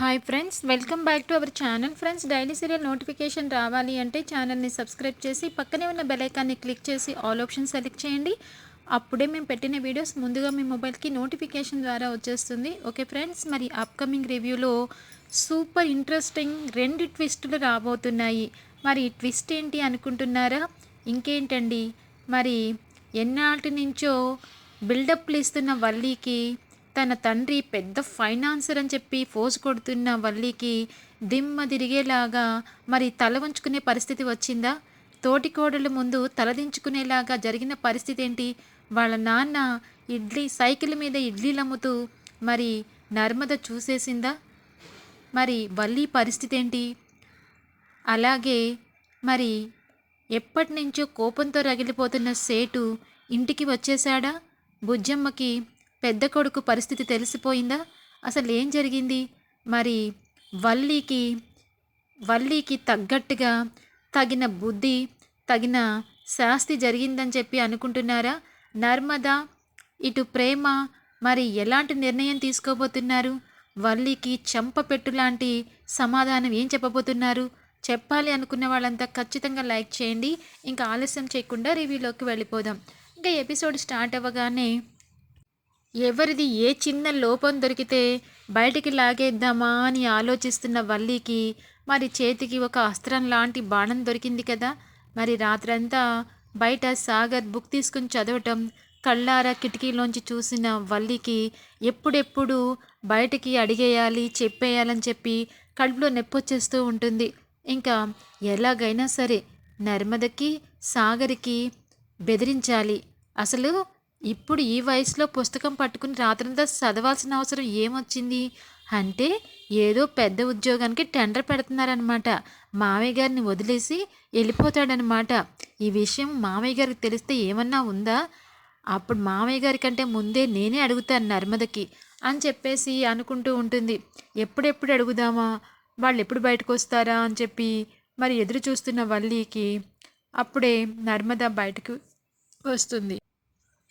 Hi friends welcome back to our channel friends daily serial notification రావాలి అంటే ఛానల్ని subscribe చేసి పక్కనే ఉన్న బెలైకాన్ని క్లిక్ చేసి ఆల్ ఆప్షన్ సెలెక్ట్ చేయండి. అప్పుడే మేము పెట్టిన వీడియోస్ ముందుగా మీ మొబైల్కి నోటిఫికేషన్ ద్వారా వచ్చేస్తుంది. ఓకే ఫ్రెండ్స్ మరి అప్కమింగ్ రివ్యూలో సూపర్ ఇంట్రెస్టింగ్ రెండు ట్విస్టులు రాబోతున్నాయి. మరి ట్విస్ట్ ఏంటి అనుకుంటున్నారా? ఇంకేంటండి? మరి ఎన్నాటి నుంచో బిల్డప్లు ఇస్తున్న వల్లీకి తన తండ్రి పెద్ద ఫైనాన్సర్ అని చెప్పి ఫోజు కొడుతున్న వల్లికి దిమ్మ తిరిగేలాగా మరి తల వంచుకునే పరిస్థితి వచ్చిందా? తోటికోడల ముందు తలదించుకునేలాగా జరిగిన పరిస్థితి ఏంటి? వాళ్ళ నాన్న ఇడ్లీ సైకిల్ మీద ఇడ్లీలు అమ్ముతూ మరి నర్మద చూసేసిందా? మరి వల్లి పరిస్థితి ఏంటి? అలాగే మరి ఎప్పటి నుంచో కోపంతో రగిలిపోతున్న సేటు ఇంటికి వచ్చేశాడా? బుజ్జమ్మకి పెద్ద కొడుకు పరిస్థితి తెలిసిపోయిందా? అసలు ఏం జరిగింది? మరి వల్లీకి వల్లీకి తగ్గట్టుగా తగిన బుద్ధి తగిన శాస్తి జరిగిందని చెప్పి అనుకుంటున్నారా? నర్మద ఇటు ప్రేమ మరి ఎలాంటి నిర్ణయం తీసుకోబోతున్నారు? వల్లికి చెంపపెట్టు లాంటి సమాధానం ఏం చెప్పబోతున్నారు? చెప్పాలి అనుకున్న వాళ్ళంతా ఖచ్చితంగా లైక్ చేయండి. ఇంకా ఆలస్యం చేయకుండా రివ్యూలోకి వెళ్ళిపోదాం. ఇంకా ఎపిసోడ్ స్టార్ట్ అవ్వగానే ఎవరిది ఏ చిన్న లోపం దొరికితే బయటికి లాగేద్దామా అని ఆలోచిస్తున్న వల్లికి మరి చేతికి ఒక అస్త్రం లాంటి బాణం దొరికింది కదా. మరి రాత్రంతా బయట సాగర్ బుక్ తీసుకుని చదవటం కళ్ళారా కిటికీలోంచి చూసిన వల్లికి ఎప్పుడెప్పుడు బయటికి అడిగేయాలి చెప్పేయాలని చెప్పి కడుపులో నొప్పొచ్చేస్తూ ఉంటుంది. ఇంకా ఎలాగైనా సరే నర్మదకి సాగరికి బెదిరించాలి. అసలు ఇప్పుడు ఈ వయసులో పుస్తకం పట్టుకుని రాత్రంతా చదవాల్సిన అవసరం ఏమొచ్చింది? అంటే ఏదో పెద్ద ఉద్యోగానికి టెండర్ పెడుతున్నారనమాట మామయ్య గారిని వదిలేసి వెళ్ళిపోతాడనమాట ఈ విషయం మామయ్య గారికి తెలిస్తే ఏమన్నా ఉందా? అప్పుడు మామయ్య గారి కంటే ముందే నేనే అడుగుతాను నర్మదకి అని చెప్పేసి అనుకుంటూ ఉంటుంది. ఎప్పుడెప్పుడు అడుగుదామా? వాళ్ళు ఎప్పుడు బయటకు వస్తారా అని చెప్పి మరి ఎదురు చూస్తున్న వల్లీకి అప్పుడే నర్మద బయటకు వస్తుంది.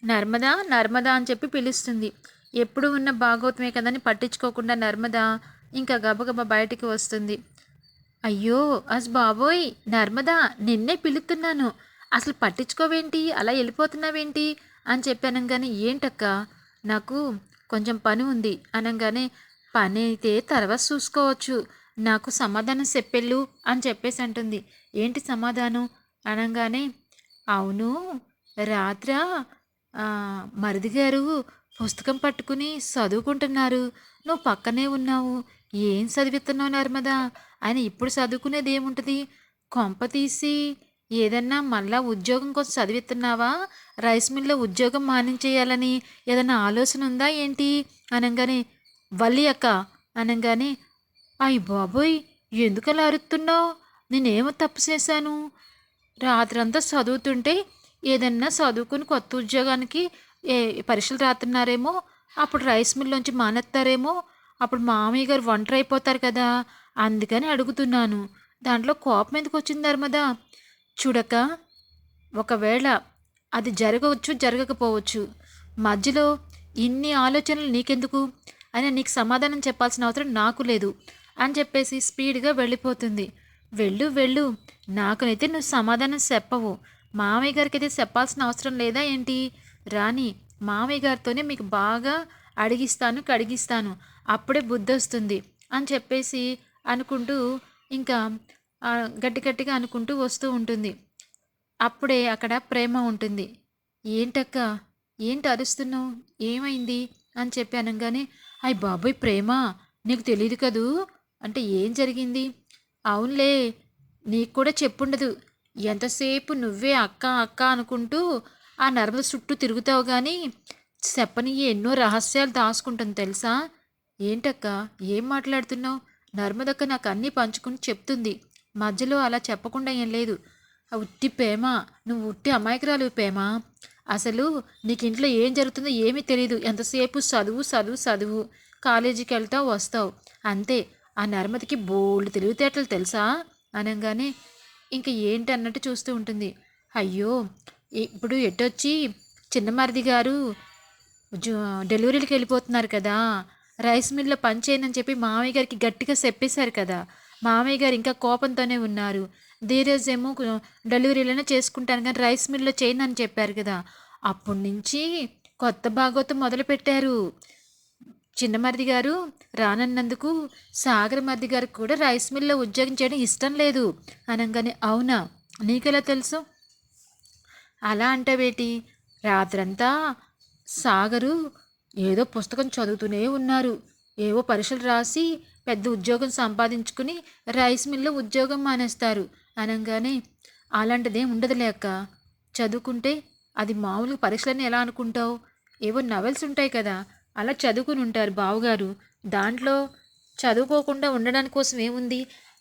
నర్మదా నర్మదా అని చెప్పి పిలుస్తుంది. ఎప్పుడు ఉన్న భాగవతమే కదని పట్టించుకోకుండా నర్మదా ఇంకా గబగబా బయటికి వస్తుంది. అయ్యో అస్ బాబోయ్ నర్మదా నిన్నే పిలుస్తున్నాను అసలు పట్టించుకోవేంటి? అలా వెళ్ళిపోతున్నావేంటి? అని చెప్పాను కానీ ఏంటక్క? నాకు కొంచెం పని ఉంది అనగానే పని అయితే తర్వాత చూసుకోవచ్చు. నాకు సమాధానం చెప్పెళ్ళు అని చెప్పేసి అంటుంది. ఏంటి సమాధానం? అనగానే అవును రాత్ర మరిది గారు పుస్తకం పట్టుకుని చదువుకుంటున్నారు. నువ్వు పక్కనే ఉన్నావు. ఏం చదివిస్తున్నావు నర్మదా? ఆయన ఇప్పుడు చదువుకునేది ఏముంటుంది కొంప తీసి ఏదన్నా మళ్ళా ఉద్యోగం కోసం చదివిస్తున్నావా? రైస్ మిల్లో ఉద్యోగం మానించేయాలని ఏదన్నా ఆలోచన ఉందా ఏంటి? అనగానే వల్లి అక్క అనగానే అయ్యి బాబోయ్ ఎందుకలా అరుస్తున్నావు నేనేమో తప్పు చేశాను. రాత్రంతా చదువుతుంటే ఏదన్నా చదువుకుని కొత్త ఉద్యోగానికి ఏ పరీక్షలు రాస్తున్నారేమో అప్పుడు రైస్ మిల్లోంచి మానేస్తారేమో అప్పుడు మామయ్య గారు ఒంటరి అయిపోతారు కదా అందుకని అడుగుతున్నాను. దాంట్లో కోపం ఎందుకు వచ్చింది ధర్మదా చూడక ఒకవేళ అది జరగవచ్చు జరగకపోవచ్చు. మధ్యలో ఇన్ని ఆలోచనలు నీకెందుకు? అని నీకు సమాధానం చెప్పాల్సిన అవసరం నాకు లేదు అని చెప్పేసి స్పీడ్గా వెళ్ళిపోతుంది. వెళ్ళు వెళ్ళు. నాకునైతే నువ్వు సమాధానం చెప్పవు. మామయ్య గారికి అయితే చెప్పాల్సిన అవసరం లేదా ఏంటి? రాని మామయ్య గారితోనే మీకు బాగా అడిగిస్తాను కడిగిస్తాను. అప్పుడే బుద్ధి వస్తుంది అని చెప్పేసి అనుకుంటూ ఇంకా గట్టి గట్టిగా అనుకుంటూ వస్తూ ఉంటుంది. అప్పుడే అక్కడ ప్రేమ ఉంటుంది. ఏంటక్క? ఏంటి అరుస్తున్నావు? ఏమైంది? అని చెప్పి అనగానే అయ్యి బాబోయ్ ప్రేమ నీకు తెలియదు కదూ? అంటే ఏం జరిగింది? అవునులే నీకు కూడా చెప్పుండదు. ఎంతసేపు నువ్వే అక్క అక్క అనుకుంటూ ఆ నర్మద చుట్టూ తిరుగుతావు కానీ చెప్పని ఎన్నో రహస్యాలు దాచుకుంటుంది తెలుసా? ఏంటక్క ఏం మాట్లాడుతున్నావు? నర్మదక్క నాకు అన్నీ పంచుకుని చెప్తుంది. మధ్యలో అలా చెప్పకుండా ఏం లేదు. ఉట్టి ప్రేమ నువ్వు ఉట్టి అమాయకురాలు ప్రేమ? అసలు నీకు ఇంట్లో ఏం జరుగుతుందో ఏమీ తెలియదు ఎంతసేపు చదువు చదువు చదువు కాలేజీకి వెళ్తావు వస్తావు. అంతే. ఆ నర్మదకి బోల్డ్ తెలివితేటలు తెలుసా? అనగానే ఇంక ఏంటి అన్నట్టు చూస్తూ ఉంటుంది. అయ్యో ఇప్పుడు ఎటొచ్చి చిన్నమారిది గారు డెలివరీకి వెళ్ళిపోతున్నారు కదా. రైస్ మిల్లో పనిచేయనని చెప్పి మామయ్య గారికి గట్టిగా చెప్పేశారు కదా. మామయ్య గారు ఇంకా కోపంతోనే ఉన్నారు. ధీరజ్ ఏమో డెలివరీలోనే చేసుకుంటాను కానీ రైస్ మిల్లో చేయనని అని చెప్పారు కదా. అప్పటి నుంచి కొత్త భాగవతం మొదలు పెట్టారు చిన్నమర్ది గారు రానన్నందుకు సాగర్ మరిది గారికి కూడా రైస్ మిల్లో ఉద్యోగం చేయడం ఇష్టం లేదు. అనగానే అవునా? నీకెలా తెలుసు? అలా అంటావేటి? రాత్రంతా సాగరు ఏదో పుస్తకం చదువుతూనే ఉన్నారు. ఏవో పరీక్షలు రాసి పెద్ద ఉద్యోగం సంపాదించుకుని రైస్ మిల్లో ఉద్యోగం మానేస్తారు. అనగానే అలాంటిదేం ఉండదు లేక చదువుకుంటే అది మామూలుగా పరీక్షలని ఎలా అనుకుంటావు? ఏవో నవెల్స్ ఉంటాయి కదా అలా చదువుకుని ఉంటారు బావగారు. దాంట్లో చదువుకోకుండా ఉండడానికి కోసం ఏముంది?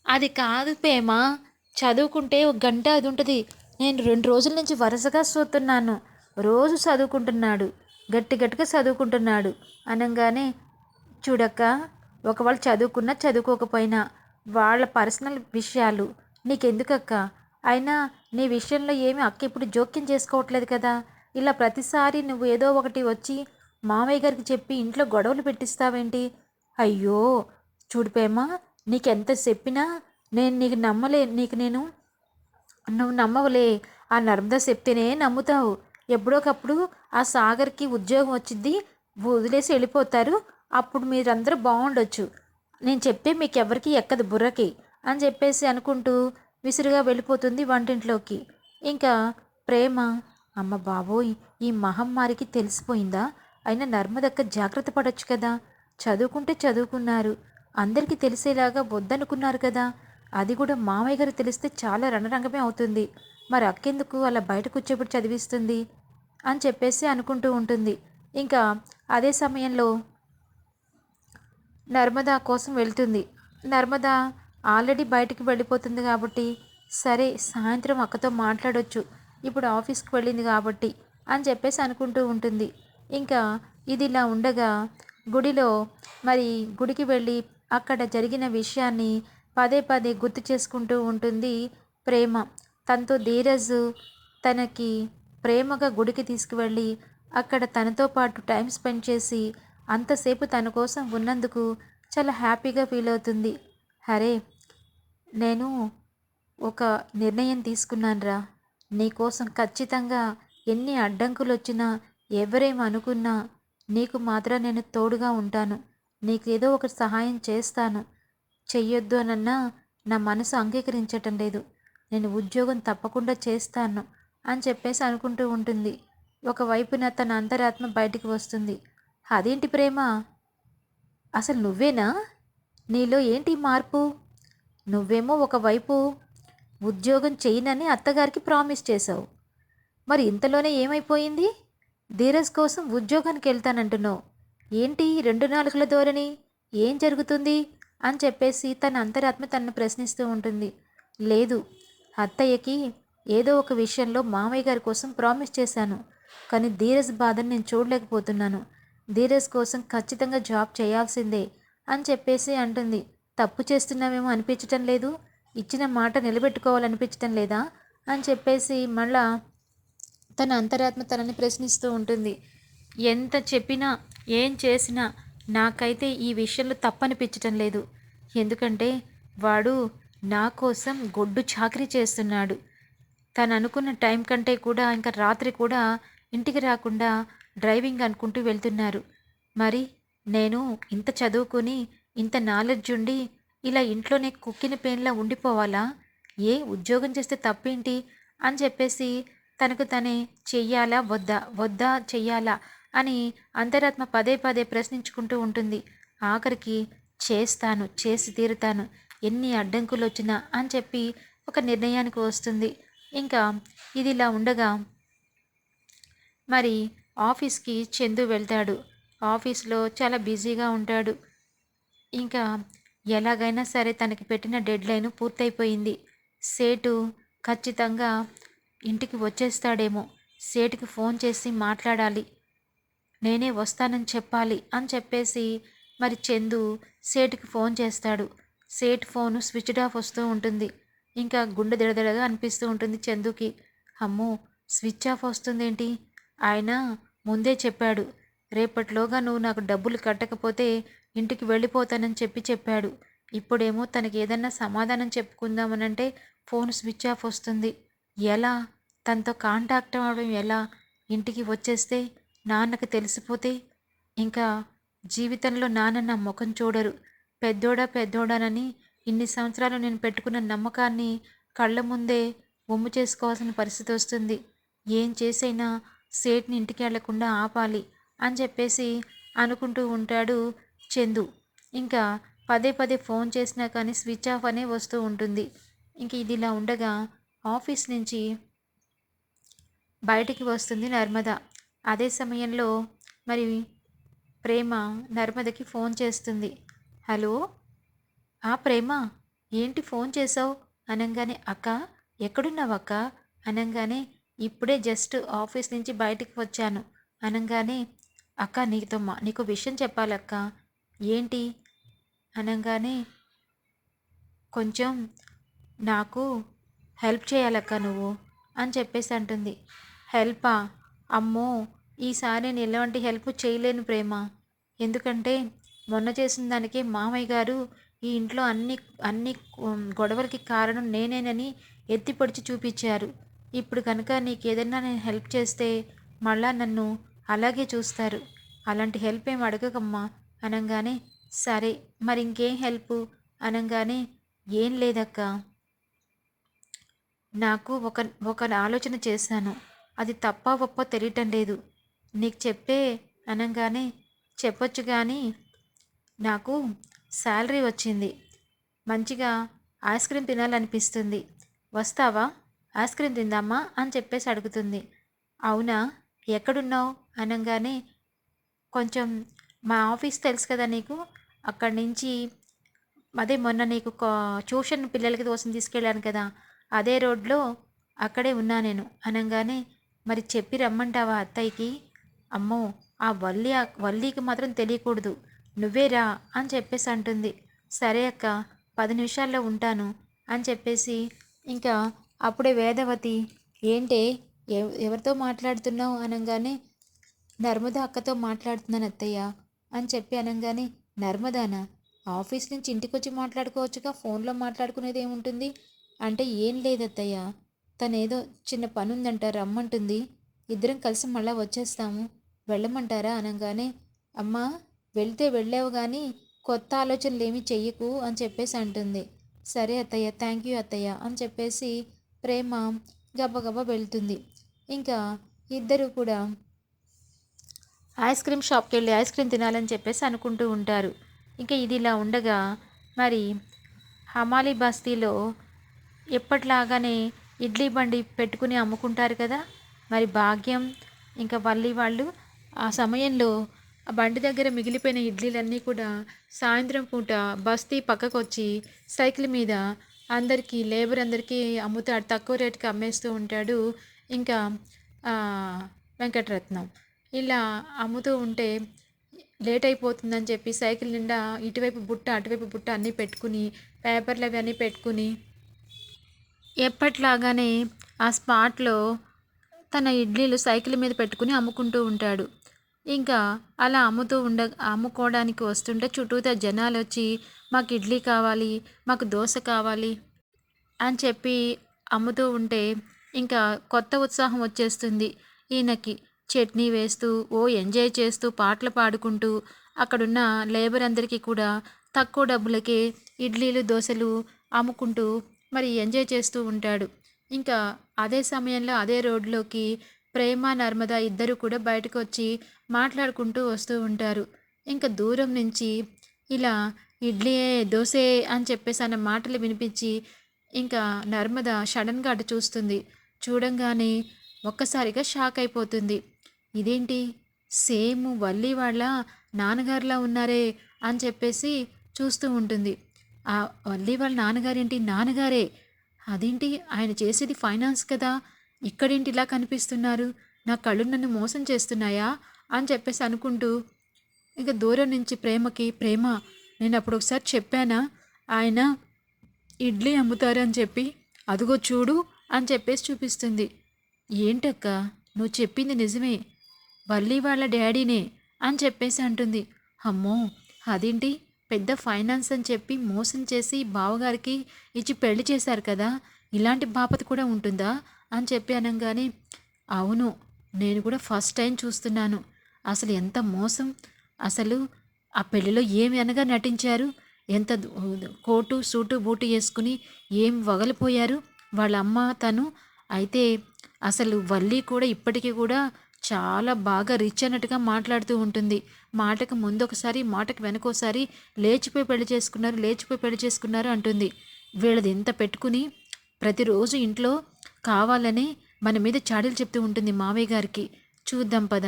అది కాదు ప్రేమ. చదువుకుంటే ఒక గంట అది ఉంటుంది. నేను రెండు రోజుల నుంచి వరుసగా చూస్తున్నాను రోజు చదువుకుంటున్నాడు. గట్టి గట్టిగా చదువుకుంటున్నాడు. అనగానే చూడక్క ఒకవేళ చదువుకున్నా చదువుకోకపోయినా వాళ్ళ పర్సనల్ విషయాలు నీకెందుకక్క? అయినా నీ విషయంలో ఏమి అక్క ఇప్పుడు జోక్యం చేసుకోవట్లేదు కదా? ఇలా ప్రతిసారి నువ్వు ఏదో ఒకటి వచ్చి మామయ్య గారికి చెప్పి ఇంట్లో గొడవలు పెట్టిస్తావేంటి? అయ్యో! చూడిపోయమ్మా నీకెంత చెప్పినా నేను నీకు నమ్మలే నీకు నేను నువ్వు నమ్మవలే. ఆ నర్మదా చెప్తేనే నమ్ముతావు. ఎప్పుడోకప్పుడు ఆ సాగర్కి ఉద్యోగం వచ్చింది వదిలేసి వెళ్ళిపోతారు. అప్పుడు మీరందరూ బాగుండొచ్చు నేను చెప్తే మీకు ఎవరికి ఎక్కదు బుర్రకి అని చెప్పేసి అనుకుంటూ విసురుగా వెళ్ళిపోతుంది వంటింట్లోకి. ఇంకా ప్రేమ అమ్మ బాబోయ్ ఈ మహమ్మారికి తెలిసిపోయిందా? అయినా నర్మదక్క జాగ్రత్త పడొచ్చు కదా. చదువుకుంటే చదువుకున్నారు. అందరికీ తెలిసేలాగా వద్దనుకున్నారు కదా. అది కూడా మామయ్య గారు తెలిస్తే చాలా రణరంగమే అవుతుంది. మరి అక్కెందుకు అలా బయట కూర్చోబెట్టి చదివిస్తుంది? అని చెప్పేసి అనుకుంటూ ఉంటుంది. ఇంకా అదే సమయంలో నర్మదా కోసం వెళ్తుంది. నర్మదా ఆల్రెడీ బయటికి వెళ్ళిపోతుంది కాబట్టి సరే సాయంత్రం అక్కతో మాట్లాడొచ్చు. ఇప్పుడు ఆఫీస్కి వెళ్ళింది కాబట్టి అని చెప్పేసి అనుకుంటూ ఉంటుంది. ఇంకా ఇది ఇలా ఉండగా గుడిలో మరి గుడికి వెళ్ళి అక్కడ జరిగిన విషయాన్ని పదే పదే గుర్తు చేసుకుంటూ ఉంటుంది ప్రేమ. తనతో ధీరజ్ తనకి ప్రేమగా గుడికి తీసుకువెళ్ళి అక్కడ తనతో పాటు టైం స్పెండ్ చేసి అంతసేపు తన కోసం ఉన్నందుకు చాలా హ్యాపీగా ఫీల్ అవుతుంది. హరే నేను ఒక నిర్ణయం తీసుకున్నానురా. నీకోసం ఖచ్చితంగా ఎన్ని అడ్డంకులు వచ్చినా ఎవరేం అనుకున్నా నీకు మాత్రం నేను తోడుగా ఉంటాను. నీకు ఏదో ఒకటి సహాయం చేస్తాను. చెయ్యొద్దు అనన్నా నా మనసు అంగీకరించటం లేదు. నేను ఉద్యోగం తప్పకుండా చేస్తాను అని చెప్పేసి అనుకుంటూ ఉంటుంది. ఒకవైపున తన అంతరాత్మ బయటికి వస్తుంది. అదేంటి ప్రేమ? అసలు నువ్వేనా? నీలో ఏంటి మార్పు? నువ్వేమో ఒకవైపు ఉద్యోగం చేయనని అత్తగారికి ప్రామిస్ చేశావు. మరి ఇంతలోనే ఏమైపోయింది? ధీరజ్ కోసం ఉద్యోగానికి వెళ్తానంటున్నావు. ఏంటి రెండు నాలుగుల ధోరణి? ఏం జరుగుతుంది? అని చెప్పేసి తన అంతరాత్మ తనను ప్రశ్నిస్తూ ఉంటుంది. లేదు అత్తయ్యకి ఏదో ఒక విషయంలో మామయ్య గారి కోసం ప్రామిస్ చేశాను. కానీ ధీరజ్ బాధను నేను చూడలేకపోతున్నాను. ధీరజ్ కోసం ఖచ్చితంగా జాబ్ చేయాల్సిందే అని చెప్పేసి అంటుంది. తప్పు చేస్తున్నామేమో అనిపించటం లేదు? ఇచ్చిన మాట నిలబెట్టుకోవాలనిపించటం లేదా? అని చెప్పేసి మళ్ళా తన అంతరాత్మ తనని ప్రశ్నిస్తూ ఉంటుంది. ఎంత చెప్పినా ఏం చేసినా నాకైతే ఈ విషయంలో తప్పనిపించటం లేదు. ఎందుకంటే వాడు నా కోసం గొడ్డు చాకరీ చేస్తున్నాడు. తను అనుకున్న టైం కంటే కూడా ఇంకా రాత్రి కూడా ఇంటికి రాకుండా డ్రైవింగ్ అనుకుంటూ వెళ్తున్నారు. మరి నేను ఇంత చదువుకుని ఇంత నాలెడ్జ్ ఉండి ఇలా ఇంట్లోనే కుక్కిన పెయిన్లా ఉండిపోవాలా? ఏ ఉద్యోగం చేస్తే తప్పేంటి? అని చెప్పేసి తనకు తనే చెయ్యాలా? వద్దా? వద్దా? చెయ్యాలా? అని అంతరాత్మ పదే పదే ప్రశ్నించుకుంటూ ఉంటుంది. ఆఖరికి చేస్తాను చేసి తీరుతాను. ఎన్ని అడ్డంకులు వచ్చినా అని చెప్పి ఒక నిర్ణయానికి వస్తుంది. ఇంకా ఇది ఇలా ఉండగా మరి ఆఫీస్కి చందు వెళ్తాడు. ఆఫీస్లో చాలా బిజీగా ఉంటాడు. ఇంకా ఎలాగైనా సరే తనకి పెట్టిన డెడ్ లైన్ పూర్తయిపోయింది. సేటు ఖచ్చితంగా ఇంటికి వచ్చేస్తాడేమో. సేటుకి ఫోన్ చేసి మాట్లాడాలి. నేనే వస్తానని చెప్పాలి అని చెప్పేసి మరి చందు సేటుకి ఫోన్ చేస్తాడు. సేట్ ఫోను స్విచ్డ్ ఆఫ్ వస్తూ ఉంటుంది. ఇంకా గుండె దడదడగా అనిపిస్తూ ఉంటుంది చందుకి. అమ్మో స్విచ్ ఆఫ్ వస్తుందేంటి? ఆయన ముందే చెప్పాడు. రేపటిలోగా నువ్వు నాకు డబ్బులు కట్టకపోతే ఇంటికి వెళ్ళిపోతానని చెప్పి చెప్పాడు. ఇప్పుడేమో తనకి ఏదన్నా సమాధానం చెప్పుకుందామనంటే ఫోన్ స్విచ్ ఆఫ్ వస్తుంది. ఎలా? తనతో కాంటాక్ట్ అవ్వడం ఎలా? ఇంటికి వచ్చేస్తే నాన్నకి తెలిసిపోతే ఇంకా జీవితంలో నాన్న నా ముఖం చూడరు. పెద్దోడా పెద్దోడానని ఇన్ని సంవత్సరాలు నేను పెట్టుకున్న నమ్మకాన్ని కళ్ళ ముందే ఒమ్ము చేసుకోవాల్సిన పరిస్థితి వస్తుంది. ఏం చేసైనా సేట్ని ఇంటికి వెళ్ళకుండా ఆపాలి అని చెప్పేసి అనుకుంటూ ఉంటాడు చందు. ఇంకా పదే పదే ఫోన్ చేసినా కానీ స్విచ్ ఆఫ్ అనే వస్తూ ఉంటుంది. ఇంక ఇది ఇలా ఉండగా ఆఫీస్ నుంచి బయటికి వస్తుంది నర్మద. అదే సమయంలో మరి ప్రేమ నర్మదకి ఫోన్ చేస్తుంది. హలో? ఆ ప్రేమ ఏంటి ఫోన్ చేసావు అనగానే అక్క ఎక్కడున్నావు అక్క? అనగానే ఇప్పుడే జస్ట్ ఆఫీస్ నుంచి బయటికి వచ్చాను. అనగానే అక్క నీతో మా నీకు విషయం చెప్పాలక్క. ఏంటి? అనగానే కొంచెం నాకు హెల్ప్ చేయాలక్క నువ్వు? అని చెప్పేసి అంటుంది. హెల్పా? అమ్మో ఈసారి నేను ఎలాంటి హెల్ప్ చేయలేను ప్రేమ. ఎందుకంటే మొన్న చేసిన దానికి మామయ్య గారు ఈ ఇంట్లో అన్ని అన్ని గొడవలకి కారణం నేనేనని ఎత్తిపొడిచి చూపించారు. ఇప్పుడు కనుక నీకు ఏదైనా నేను హెల్ప్ చేస్తే మళ్ళా నన్ను అలాగే చూస్తారు. అలాంటి హెల్ప్ ఏం అడగకమ్మా. అనగానే సరే మరి ఇంకేం హెల్ప్? అనగానే ఏం లేదక్కా. నాకు ఒక ఒక ఆలోచన చేశాను. అది తప్ప ఒప్ప తెలియటం లేదు. నీకు చెప్పే అనగానే చెప్పొచ్చు కానీ నాకు శాలరీ వచ్చింది. మంచిగా ఐస్ క్రీమ్ తినాలనిపిస్తుంది. వస్తావా? ఐస్ క్రీమ్ తిందామా? అని చెప్పేసి అడుగుతుంది. అవునా? ఎక్కడున్నావు? అనగానే కొంచెం మా ఆఫీస్ తెలుసు కదా నీకు? అక్కడి నుంచి అదే మొన్న నీకు ట్యూషన్ పిల్లలకి కోసం తీసుకెళ్ళాను కదా. అదే రోడ్లో అక్కడే ఉన్నా నేను. అనగానే మరి చెప్పి రమ్మంటావా అత్తయ్యకి? అమ్మో ఆ వల్లి వల్లికి మాత్రం తెలియకూడదు. నువ్వే రా అని చెప్పేసి అంటుంది. సరే అక్క పది నిమిషాల్లో ఉంటాను అని చెప్పేసి ఇంకా అప్పుడే వేదవతి ఏంటే ఎవరితో మాట్లాడుతున్నావు? అనగానే నర్మద అక్కతో మాట్లాడుతున్నాను అత్తయ్య అని చెప్పి అనగానే నర్మదానా? ఆఫీస్ నుంచి ఇంటికి వచ్చి మాట్లాడుకోవచ్చుగా? ఫోన్లో మాట్లాడుకునేది ఏముంటుంది అంటే ఏం లేదత్తయ్య. తనేదో చిన్న పని ఉందంట రమ్మంటుంది. ఇద్దరం కలిసి మళ్ళీ వచ్చేస్తాము. వెళ్ళమంటారా అనగానే అమ్మా వెళ్తే వెళ్ళావు కానీ కొత్త ఆలోచనలు ఏమీ చెయ్యకు అని చెప్పేసి అంటుంది. సరే అత్తయ్య థ్యాంక్ యూ అత్తయ్య అని చెప్పేసి ప్రేమ గబగబా వెళ్తుంది. ఇంకా ఇద్దరు కూడా ఐస్ క్రీమ్ షాప్కి వెళ్ళి ఐస్ క్రీమ్ తినాలని చెప్పేసి అనుకుంటూ ఉంటారు. ఇంకా ఇది ఇలా ఉండగా మరి హమాలి బస్తీలో ఎప్పట్లాగానే ఇడ్లీ బండి పెట్టుకుని అమ్ముకుంటారు కదా. మరి భాగ్యం ఇంకా వల్లి వాళ్ళు ఆ సమయంలో ఆ బండి దగ్గర మిగిలిపోయిన ఇడ్లీలన్నీ కూడా సాయంత్రం పూట బస్తీ పక్కకు వచ్చి సైకిల్ మీద అందరికీ లేబర్ అందరికీ అమ్ముతాడు. తక్కువ రేటుకి అమ్మేస్తూ ఉంటాడు ఇంకా వెంకటరత్నం. ఇలా అమ్ముతూ ఉంటే లేట్ అయిపోతుందని చెప్పి సైకిల్ నిండా ఇటువైపు బుట్ట అటువైపు బుట్ట అన్నీ పెట్టుకుని పేపర్లు అవి అన్నీ పెట్టుకుని ఎప్పట్లాగానే ఆ స్పాట్లో తన ఇడ్లీలు సైకిల్ మీద పెట్టుకుని అమ్ముకుంటూ ఉంటాడు. ఇంకా అలా అమ్ముతూ ఉండ అమ్ముకోవడానికి వస్తుంటే చుట్టూతా జనాలు వచ్చి మాకు ఇడ్లీ కావాలి మాకు దోశ కావాలి అని చెప్పి అమ్ముతూ ఉంటే ఇంకా కొత్త ఉత్సాహం వచ్చేస్తుంది ఈయనకి. చట్నీ వేస్తూ ఓ ఎంజాయ్ చేస్తూ పాటలు పాడుకుంటూ అక్కడున్న లేబర్ అందరికీ కూడా తక్కువ డబ్బులకే ఇడ్లీలు దోశలు అమ్ముకుంటూ మరి ఎంజాయ్ చేస్తూ ఉంటాడు. ఇంకా అదే సమయంలో అదే రోడ్లోకి ప్రేమ నర్మద ఇద్దరు కూడా బయటకు వచ్చి మాట్లాడుకుంటూ వస్తూ ఉంటారు. ఇంకా దూరం నుంచి ఇలా ఇడ్లీ దోసే అని చెప్పేసి అన్న మాటలు వినిపించి ఇంకా నర్మద సడన్గా అటు చూస్తుంది. చూడంగానే ఒక్కసారిగా షాక్ అయిపోతుంది. ఇదేంటి? సేమ్ వల్లి వాళ్ళ నాన్నగారిలా ఉన్నారే అని చెప్పేసి చూస్తూ ఉంటుంది. ఆ వల్లి వాళ్ళ నాన్నగారేంటి? నాన్నగారే. అదేంటి? ఆయన చేసేది ఫైనాన్స్ కదా. ఇక్కడేంటి ఇలా కనిపిస్తున్నారు? నా కళ్ళు నన్ను మోసం చేస్తున్నాయా? అని చెప్పేసి అనుకుంటూ ఇక దూరం నుంచి ప్రేమకి ప్రేమ నేను అప్పుడు ఒకసారి చెప్పానా? ఆయన ఇడ్లీ అమ్ముతారు అని చెప్పి అదిగో చూడు అని చెప్పేసి చూపిస్తుంది. ఏంటక్క? నువ్వు చెప్పింది నిజమే. వల్లి వాళ్ళ డాడీనే అని చెప్పేసి అంటుంది. అమ్మో! అదేంటి? పెద్ద ఫైనాన్స్ అని చెప్పి మోసం చేసి బావగారికి ఇచ్చి పెళ్ళి చేశారు కదా ఇలాంటి బాపత కూడా ఉంటుందా? అని చెప్పి అనగానే అవును నేను కూడా ఫస్ట్ టైం చూస్తున్నాను. అసలు ఎంత మోసం? అసలు ఆ పెళ్ళిలో ఏమి అనగా నటించారు? ఎంత కోటు సూటు బూటు వేసుకుని ఏం వగలిపోయారు? వాళ్ళ అమ్మ తను అయితే అసలు వల్లి కూడా ఇప్పటికీ కూడా చాలా బాగా రిచ్ అన్నట్టుగా మాట్లాడుతూ ఉంటుంది. మాటకు ముందు ఒకసారి మాటకు వెనకోసారి లేచిపోయి పెళ్ళి చేసుకున్నారు లేచిపోయి పెళ్ళి చేసుకున్నారు అంటుంది. వీళ్ళది ఇంత పెట్టుకుని ప్రతిరోజు ఇంట్లో కావాలని మన మీద చాడీలు చెప్తూ ఉంటుంది మావయ్య గారికి. చూద్దాం పద.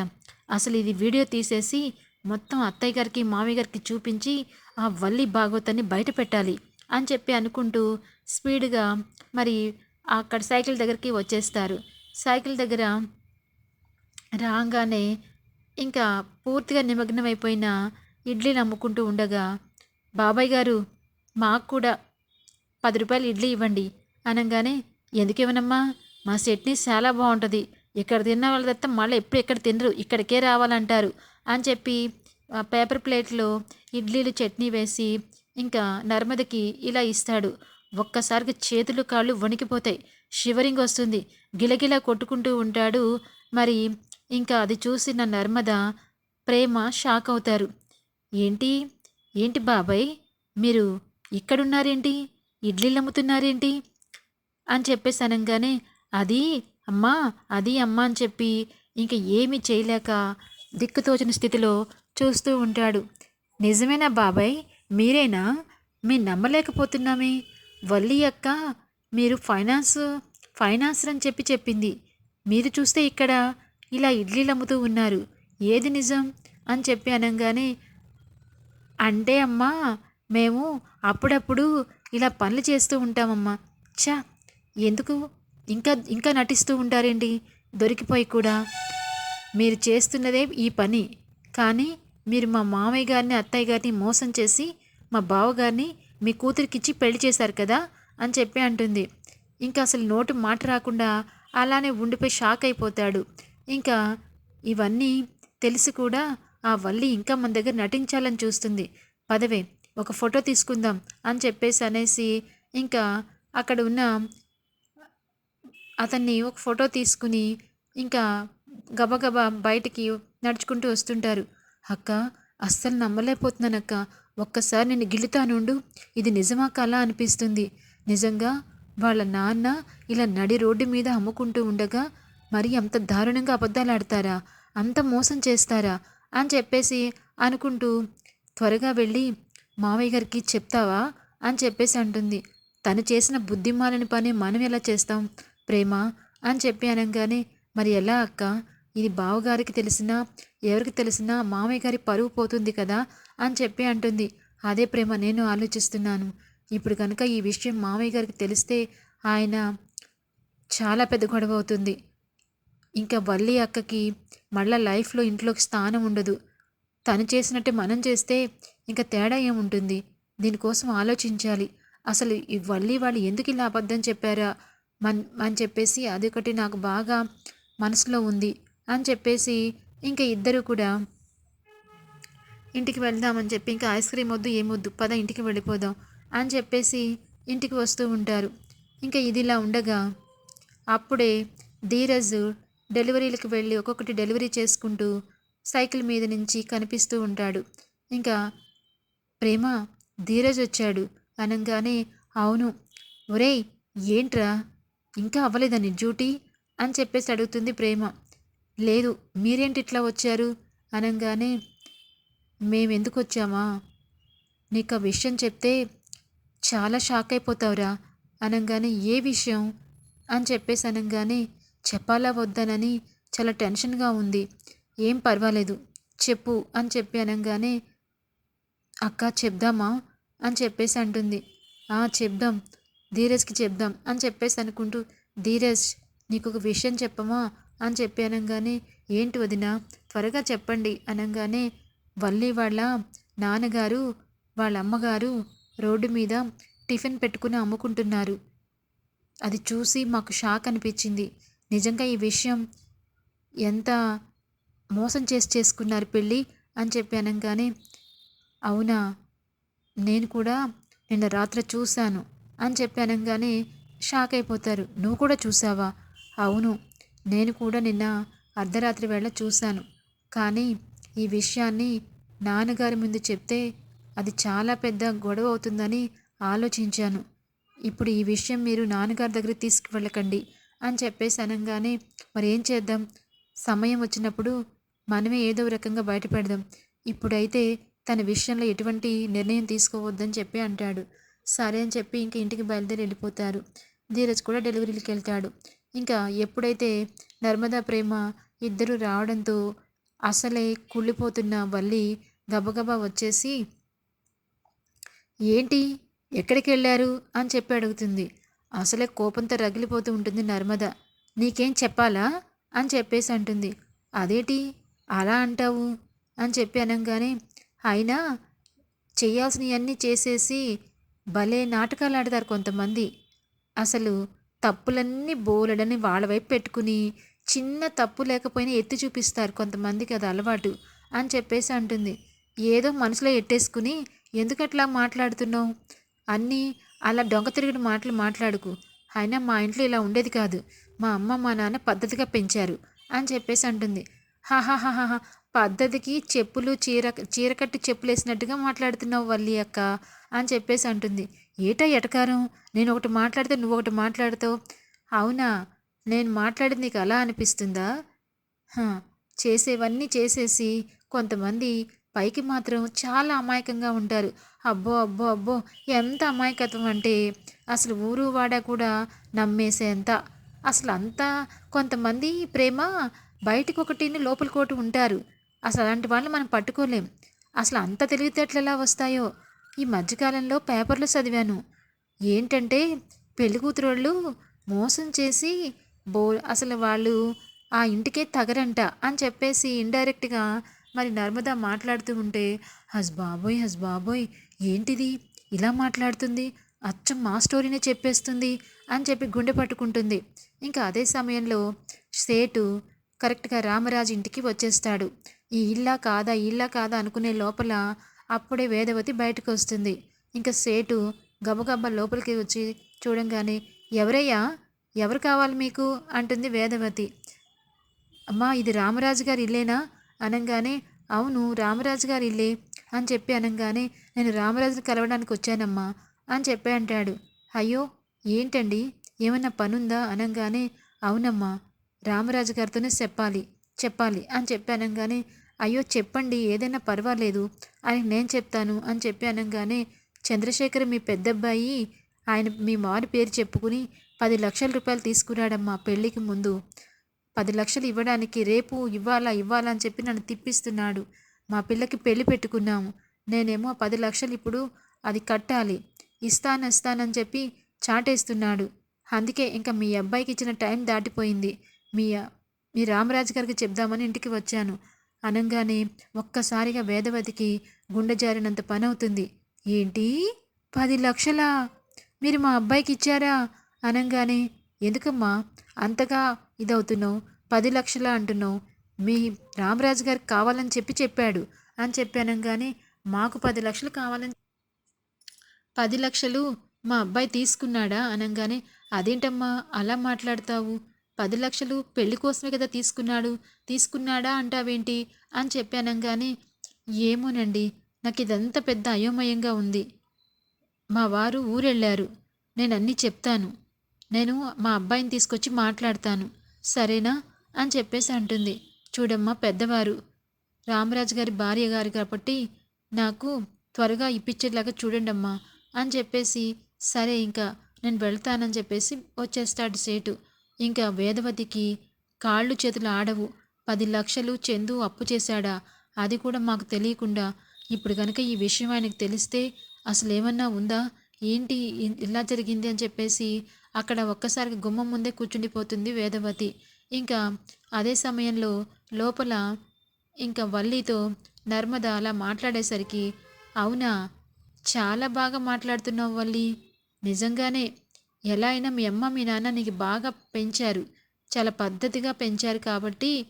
అసలు ఇది వీడియో తీసేసి మొత్తం అత్తయ్య గారికి మావయ్య గారికి చూపించి ఆ వల్లి భాగవతాన్ని బయట పెట్టాలి అని చెప్పి అనుకుంటూ స్పీడ్గా మరి అక్కడ సైకిల్ దగ్గరికి వచ్చేస్తారు. సైకిల్ దగ్గర రాగానే ఇంకా పూర్తిగా నిమగ్నమైపోయిన ఇడ్లీలు అమ్ముకుంటూ ఉండగా బాబాయ్ గారు మాకు కూడా పది రూపాయలు ఇడ్లీ ఇవ్వండి. అనగానే ఎందుకు ఇవ్వనమ్మా మా చట్నీ చాలా బాగుంటుంది. ఇక్కడ తిన్న వాళ్ళ తప్ప మళ్ళీ ఎప్పుడు ఎక్కడ తినరు ఇక్కడికే రావాలంటారు. అని చెప్పి ఆ పేపర్ ప్లేట్లో ఇడ్లీలు చట్నీ వేసి ఇంకా నర్మదకి ఇలా ఇస్తాడు. ఒక్కసారిగా చేతులు కాళ్ళు వణికిపోతాయి. షివరింగ్ వస్తుంది. గిలగిలా కొట్టుకుంటూ ఉంటాడు. మరి ఇంకా అది చూసిన నర్మద ప్రేమ షాక్ అవుతారు. ఏంటి? ఏంటి బాబాయ్? మీరు ఇక్కడున్నారేంటి? ఇడ్లీలు అమ్ముతున్నారేంటి? అని చెప్పేసి అనగానే అది అమ్మా అది అమ్మా అని చెప్పి ఇంక ఏమి చేయలేక దిక్కుతోచిన స్థితిలో చూస్తూ ఉంటాడు. నిజమేనా బాబాయ్? మీరేనా? మేము నమ్మలేకపోతున్నామే. వల్లి అక్క మీరు ఫైనాన్స్ ఫైనాన్సర్ అని చెప్పి చెప్పింది. మీరు చూస్తే ఇక్కడ ఇలా ఇడ్లీలు అమ్ముతూ ఉన్నారు. ఏది నిజం? అని చెప్పి అనగానే అంటే అమ్మా మేము అప్పుడప్పుడు ఇలా పనులు చేస్తూ ఉంటామమ్మా. చా ఎందుకు? ఇంకా ఇంకా నటిస్తూ ఉంటారేంటి? దొరికిపోయి కూడా. మీరు చేస్తున్నదే ఈ పని. కానీ మీరు మా మామయ్య గారిని అత్తయ్య గారిని మోసం చేసి మా బావగారిని మీ కూతురికిచ్చి పెళ్ళి చేశారు కదా? అని చెప్పి అంటుంది. ఇంకా అసలు నోటు మాట రాకుండా అలానే ఉండిపోయి షాక్ అయిపోతాడు. ఇంకా ఇవన్నీ తెలిసి కూడా ఆ వల్లి ఇంకా మన దగ్గర నటించాలని చూస్తుంది. పదవే ఒక ఫోటో తీసుకుందాం అని చెప్పేసి అనేసి ఇంకా అక్కడ ఉన్న అతన్ని ఒక ఫోటో తీసుకుని ఇంకా గబగబా బయటికి నడుచుకుంటూ వస్తుంటారు. అక్క అస్సలు నమ్మలేకపోతున్నానక్క. ఒక్కసారి నేను గిల్లుతానుండు ఇది నిజమా కళ అనిపిస్తుంది. నిజంగా వాళ్ళ నాన్న ఇలా నడి రోడ్డు మీద అమ్ముకుంటూ ఉండగా మరి అంత దారుణంగా అబద్ధాలు ఆడతారా? అంత మోసం చేస్తారా? అని చెప్పేసి అనుకుంటూ త్వరగా వెళ్ళి మావయ్య గారికి చెప్తావా? అని చెప్పేసి అంటుంది. తను చేసిన బుద్ధిమాలని పని మనం ఎలా చేస్తాం ప్రేమ? అని చెప్పి అనగానే మరి ఎలా అక్క? ఇది బావగారికి తెలిసినా ఎవరికి తెలిసినా మామయ్య గారి పరువు పోతుంది కదా? అని చెప్పి అంటుంది. అదే ప్రేమ నేను ఆలోచిస్తున్నాను. ఇప్పుడు కనుక ఈ విషయం మామయ్య గారికి తెలిస్తే ఆయన చాలా పెద్ద గొడవ అవుతుంది. ఇంకా వల్లి అక్కకి మళ్ళా లైఫ్లో ఇంట్లోకి స్థానం ఉండదు. తను చేసినట్టే మనం చేస్తే ఇంకా తేడా ఏముంటుంది? దీనికోసం ఆలోచించాలి. అసలు ఈ వల్లి వాళ్ళు ఎందుకు ఇలా అబద్ధం చెప్పారా? మన్ అని చెప్పేసి అదొకటి నాకు బాగా మనసులో ఉంది అని చెప్పేసి ఇంకా ఇద్దరు కూడా ఇంటికి వెళ్దామని చెప్పి ఇంకా ఐస్ క్రీమ్ వద్దు ఏమొద్దు పద ఇంటికి వెళ్ళిపోదాం అని చెప్పేసి ఇంటికి వస్తూ ఉంటారు. ఇంకా ఇదిలా ఉండగా అప్పుడే ధీరజ్ డెలివరీలకు వెళ్ళి ఒక్కొక్కటి డెలివరీ చేసుకుంటూ సైకిల్ మీద నుంచి కనిపిస్తూ ఉంటాడు. ఇంకా ప్రేమ ధీరజ్ వచ్చాడు. అనగానే అవును. ఒరేయ్ ఏంట్రా? ఇంకా అవ్వలేదా నీ డ్యూటీ? అని చెప్పేసి అడుగుతుంది ప్రేమ. లేదు మీరేంటి ఇట్లా వచ్చారు? అనగానే మేమెందుకు వచ్చామా? నీకు ఆ విషయం చెప్తే చాలా షాక్ అయిపోతావురా. అనగానే ఏ విషయం? అని చెప్పేసి అనగానే చెప్పాలా వద్దనని చాలా టెన్షన్గా ఉంది. ఏం పర్వాలేదు. చెప్పు అని చెప్పి అనగానే అక్క చెప్దామా? అని చెప్పేసి అంటుంది. "ఆ, చెప్దాం. ధీరజ్కి చెప్దాం. అని చెప్పేసి అనుకుంటూ ధీరజ్ నీకు ఒక విషయం చెప్పమా? అని చెప్పి అనగానే ఏంటి వదిన? త్వరగా చెప్పండి. అనగానే వల్లి వాళ్ళ నాన్నగారు వాళ్ళ అమ్మగారు రోడ్డు మీద టిఫిన్ పెట్టుకుని అమ్ముకుంటున్నారు. అది చూసి మాకు షాక్ అనిపించింది. నిజంగా ఈ విషయం ఎంత మోసం చేసి చేసుకున్నారు పెళ్ళి అని చెప్పి అనగానే అవునా నేను కూడా నిన్న రాత్రి చూశాను అని చెప్పి అనగానే షాక్ అయిపోతారు. నువ్వు కూడా చూసావా అవును నేను కూడా నిన్న అర్ధరాత్రి వేళ చూశాను. కానీ ఈ విషయాన్ని నాన్నగారి ముందు చెప్తే అది చాలా పెద్ద గొడవ అవుతుందని ఆలోచించాను. ఇప్పుడు ఈ విషయం మీరు నాన్నగారి దగ్గరికి తీసుకువెళ్ళకండి. అని చెప్పేసి అనగానే మరి ఏం చేద్దాం? సమయం వచ్చినప్పుడు మనమే ఏదో రకంగా బయటపెడదాం. ఇప్పుడైతే తన విషయంలో ఎటువంటి నిర్ణయం తీసుకోవద్దని చెప్పి అంటాడు. సరే అని చెప్పి ఇంక ఇంటికి బయలుదేరి వెళ్ళిపోతారు. ధీరజ్ కూడా డెలివరీకి వెళ్తాడు. ఇంకా ఎప్పుడైతే నర్మదా ప్రేమ ఇద్దరు రావడంతో అసలే కుళ్ళిపోతున్న వల్లి గబగబా వచ్చేసి ఏంటి? ఎక్కడికి వెళ్ళారు? అని చెప్పి అడుగుతుంది. అసలే కోపంతో రగిలిపోతూ ఉంటుంది నర్మద. నీకేం చెప్పాలా? అని చెప్పేసి అంటుంది. అదేటి? అలా అంటావు? అని చెప్పి అనగానే అయినా చేయాల్సినవన్నీ చేసేసి భలే నాటకాలు ఆడతారు కొంతమంది. అసలు తప్పులన్నీ బోలెడని వాళ్ళ వైపు పెట్టుకుని చిన్న తప్పు లేకపోయినా ఎత్తి చూపిస్తారు కొంతమందికి అది అలవాటు అని చెప్పేసి అంటుంది. ఏదో మనసులో ఎట్టేసుకుని ఎందుకట్లా మాట్లాడుతున్నావు? అన్నీ అలా దొంగ తిరిగిన మాటలు మాట్లాడుకు. అయినా మా ఇంట్లో ఇలా ఉండేది కాదు. మా అమ్మ మా నాన్న పద్ధతిగా పెంచారు అని చెప్పేసి అంటుంది. హాహాహాహా పద్ధతికి చెప్పులు చీర చీరకట్టు చెప్పులు వేసినట్టుగా మాట్లాడుతున్నావు వల్లి అక్క అని చెప్పేసి అంటుంది. ఏటా ఎటకారం? నేను ఒకటి మాట్లాడితే నువ్వు ఒకటి మాట్లాడతావు. అవునా? నేను మాట్లాడేది నీకు అలా అనిపిస్తుందా? హా, చేసేవన్నీ చేసేసి కొంతమంది పైకి మాత్రం చాలా అమాయకంగా ఉంటారు. అబ్బో అబ్బో అబ్బో ఎంత అమాయకత్వం అంటే అసలు ఊరు వాడ కూడా నమ్మేసేంత. అసలు అంతా కొంతమంది ప్రేమ బయటకు ఒకటిని లోపలికోటి ఉంటారు. అసలు అలాంటి వాళ్ళు మనం పట్టుకోలేం. అసలు అంత తెలివితేటలు ఎలా వస్తాయో. ఈ మధ్యకాలంలో పేపర్లో చదివాను. ఏంటంటే పెళ్ళి కూతురోళ్ళు మోసం చేసి బో అసలు వాళ్ళు ఆ ఇంటికే తగరంట అని చెప్పేసి ఇండైరెక్ట్గా మరి నర్మదా మాట్లాడుతూ ఉంటే హస్ బాబోయ్ హస్ బాబోయ్ ఏంటిది? ఇలా మాట్లాడుతుంది? అచ్చం మా స్టోరీనే చెప్పేస్తుంది అని చెప్పి గుండె పట్టుకుంటుంది. ఇంకా అదే సమయంలో సేటు కరెక్ట్గా రామరాజు ఇంటికి వచ్చేస్తాడు. ఈ ఇల్లా కాదా ఇల్లా కాదా అనుకునే లోపల అప్పుడే వేదవతి బయటకు వస్తుంది ఇంకా సేటు గబగబా లోపలికి వచ్చి చూడంగానే ఎవరయ్యా? ఎవరు కావాలి మీకు? అంటుంది వేదవతి. అమ్మా ఇది రామరాజు గారి ఇల్లేనా? అనగానే అవును రామరాజు గారి ఇల్లే అని చెప్పి అనగానే నేను రామరాజుని కలవడానికి వచ్చానమ్మా అని చెప్పి అంటాడు. అయ్యో ఏంటండి? ఏమన్నా పనుందా? అనగానే అవునమ్మా రామరాజు గారితోనే చెప్పాలి చెప్పాలి అని చెప్పి అనగానే అయ్యో చెప్పండి ఏదైనా పర్వాలేదు అని నేను చెప్తాను అని చెప్పి అనగానే చంద్రశేఖర్ మీ పెద్దబ్బాయి ఆయన మీ మారి పేరు చెప్పుకుని పది లక్షల రూపాయలు తీసుకున్నాడమ్మా పెళ్ళికి ముందు. పది లక్షలు ఇవ్వడానికి రేపు ఇవ్వాలా ఇవ్వాలా అని చెప్పి నన్ను తిప్పిస్తున్నాడు. మా పిల్లకి పెళ్ళి పెట్టుకున్నాము. నేనేమో పది లక్షలు ఇప్పుడు అది కట్టాలి. ఇస్తాను ఇస్తానని చెప్పి చాటేస్తున్నాడు. అందుకే ఇంకా మీ అబ్బాయికి ఇచ్చిన టైం దాటిపోయింది. మీ మీ రామరాజు గారికి చెప్దామని ఇంటికి వచ్చాను. అనగానే ఒక్కసారిగా వేదవతికి గుండె జారినంత పని అవుతుంది ఏంటి? పది లక్షలా? మీరు మా అబ్బాయికి ఇచ్చారా? అనగానే ఎందుకమ్మా? అంతగా ఇదవుతున్నావు? పది లక్షలా అంటున్నావు? మీ రామరాజు గారికి కావాలని చెప్పి చెప్పాడు. అని చెప్పి అనగానే మాకు పది లక్షలు కావాలని పది లక్షలు మా అబ్బాయి తీసుకున్నాడా అనగానే అదేంటమ్మా అలా మాట్లాడతావు? పది లక్షలు పెళ్ళి కోసమే కదా తీసుకున్నాడు తీసుకున్నాడా అంటావేంటి? అని చెప్పి అనగానే ఏమోనండి నాకు ఇదంతా పెద్ద అయోమయంగా ఉంది. మా వారు ఊరెళ్ళారు. నేను అన్నీ చెప్తాను. నేను మా అబ్బాయిని తీసుకొచ్చి మాట్లాడతాను. సరేనా? అని చెప్పేసి అంటుంది. చూడమ్మా పెద్దవారు. రామరాజు గారి భార్య గారు కాబట్టి నాకు త్వరగా ఇప్పించేలాగా చూడండి అమ్మా అని చెప్పేసి సరే ఇంకా నేను వెళ్తానని చెప్పేసి వచ్చేస్తాడు సేటు. ఇంకా వేదవతికి కాళ్ళు చేతులు ఆడవు. పది లక్షలు చందు అప్పు చేశాడా? అది కూడా మాకు తెలియకుండా. ఇప్పుడు కనుక ఈ విషయం ఆయనకు తెలిస్తే అసలు ఏమన్నా ఉందా? ఏంటి ఇ- ఇలా జరిగింది అని చెప్పేసి అక్కడ ఒక్కసారికి గుమ్మం ముందే కూర్చుండిపోతుంది వేదవతి. ఇంకా అదే సమయంలో లోపల ఇంకా వల్లితో నర్మద అలా మాట్లాడేసరికి అవునా? చాలా బాగా మాట్లాడుతున్నావు వల్లి. నిజంగానే. ఎలా అయినా మీ అమ్మ మీ నాన్న నీకు బాగా పెంచారు. చాలా పద్ధతిగా పెంచారు కాబట్టి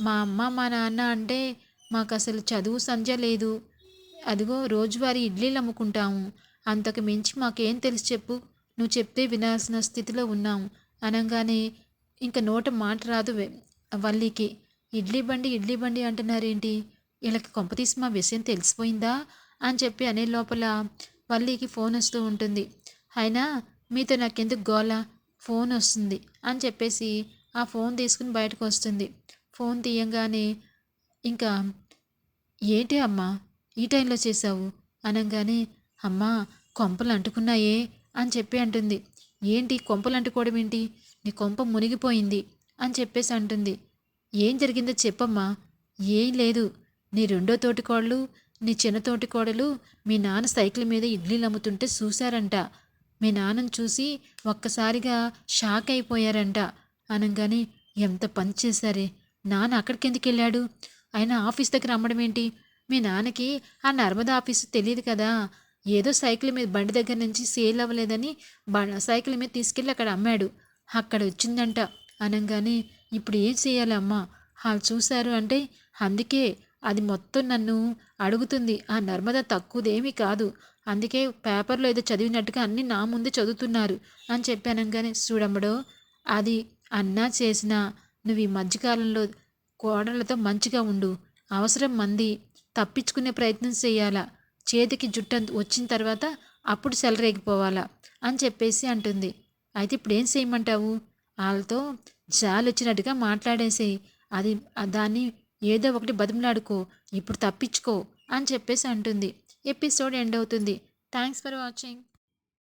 మా అమ్మ మా నాన్న అంటే మాకు అసలు చదువు సంధ్య లేదు. అదిగో రోజువారీ ఇడ్లీలు అమ్ముకుంటాము. అంతకు మించి మాకేం తెలుసు చెప్పు. నువ్వు చెప్తే వినాల్సిన స్థితిలో ఉన్నాము అనగానే ఇంక నోట మాట రాదు వల్లికి ఇడ్లీ బండి ఇడ్లీ బండి అంటున్నారేంటి? వీళ్ళకి కొంపతీసి మా విషయం తెలిసిపోయిందా అని చెప్పి అనే లోపల వల్లీకి ఫోన్ వస్తూ ఉంటుంది. అయినా మీతో నాకెందుకు గోల? ఫోన్ వస్తుంది అని చెప్పేసి ఆ ఫోన్ తీసుకుని బయటకు వస్తుంది. ఫోన్ తీయంగానే ఇంకా ఏంటి అమ్మా? ఈ టైంలో చేసావు అనగానే అమ్మా కొంపలు అంటుకున్నాయే అని చెప్పి అంటుంది. ఏంటి? కొంపలు అంటుకోవడం ఏంటి? నీ కొంప మునిగిపోయింది అని చెప్పేసి అంటుంది. ఏం జరిగిందో చెప్పమ్మా? ఏం లేదు. నీ రెండో తోటి కోడలు నీ చిన్న తోటి కోడలు మీ నాన్న సైకిల్ మీద ఇడ్లీలు అమ్ముతుంటే చూశారంట. మీ నాన్నను చూసి ఒక్కసారిగా షాక్ అయిపోయారంట. అనగానే ఎంత పని చేశారే. నాన్న అక్కడికెందుకు వెళ్ళాడు? ఆయన ఆఫీస్ దగ్గర అమ్మడం ఏంటి? మీ నాన్నకి ఆ నర్మదా ఆఫీసు తెలియదు కదా. ఏదో సైకిల్ మీద బండి దగ్గర నుంచి సేల్ అవ్వలేదని బ సైకిల్ మీద తీసుకెళ్ళి అక్కడ అమ్మాడు. అక్కడ వచ్చిందంట. అనగానే ఇప్పుడు ఏం చేయాలమ్మా? వాళ్ళు చూశారు అంటే అందుకే అది మొత్తం నన్ను అడుగుతుంది. ఆ నర్మద తక్కువదేమీ కాదు. అందుకే పేపర్లో ఏదో చదివినట్టుగా అన్నీ నా ముందే చదువుతున్నారు అని చెప్పానంగానే చూడమ్మడో అది అన్నా చేసినా నువ్వు ఈ మధ్యకాలంలో కోడళ్ళతో మంచిగా ఉండు. అవసరం మంది తప్పించుకునే ప్రయత్నం చేయాలా? చేతికి జుట్టు వచ్చిన తర్వాత అప్పుడు సెలరేగిపోవాలా? అని చెప్పేసి అంటుంది. అయితే ఇప్పుడు ఏం చేయమంటావు? వాళ్ళతో జాలి వచ్చినట్టుగా మాట్లాడేసేయి. అది దాన్ని ఏదో ఒకటి బతిమలాడుకో ఇప్పుడు తప్పించుకో అని చెప్పేసి అంటుంది. ఎపిసోడ్ ఎండ్ అవుతుంది. Thanks for watching